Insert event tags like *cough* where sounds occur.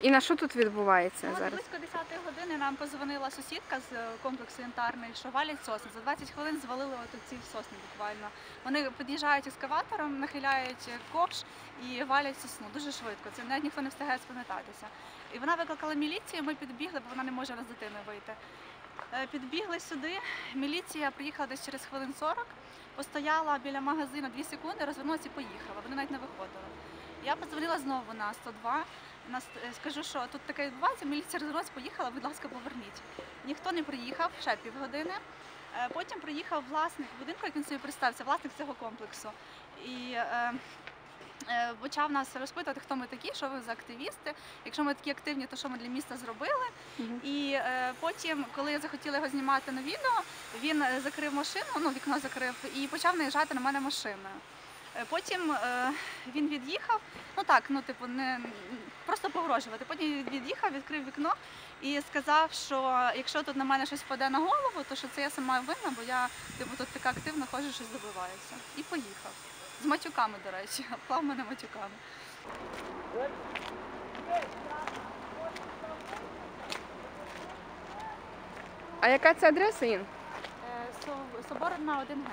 І на що тут відбувається Ну, зараз? близько 10 години нам позвонила сусідка з е, комплексу янтарний, що валять сосни. За 20 хвилин звалили от ці сосни буквально. Вони під'їжджають ескаватором, нахиляють ковш і валять сосну дуже швидко. Це навіть ніхто не встигає спам'ятатися. І вона викликала міліцію, ми підбігли, бо вона не може з дитиною вийти. Е, Підбігли сюди. Міліція приїхала десь через хвилин 40, постояла біля магазину 2 секунди, розвернулася і поїхала. Вони навіть не виходили. Я подзвонила знову на 102. Нас е, скажу, що тут таке відбувається. Міліція розвернулася, поїхала, будь ласка, поверніть. Ніхто не приїхав, ще півгодини. Е, Потім приїхав власник будинку, як він собі представився, власник цього комплексу. І е, е, почав нас розпитувати, хто ми такі, що ви за активісти. Якщо ми такі активні, то що ми для міста зробили. Мгм. І е, потім, коли я захотіла його знімати на відео, він е, закрив машину, ну вікно закрив, і почав наїжджати на мене машиною. Потім він від'їхав, так, ну типу, не просто погрожувати. Потім від'їхав, відкрив вікно і сказав, що якщо тут на мене щось впаде на голову, то що це я сама винна, бо я типу тут така активно ходжу, щось добиваюся. І поїхав. З матюками, до речі, *laughs* плав мене матюками. А яка це адреса, Ін? Е, Соборна 1 г.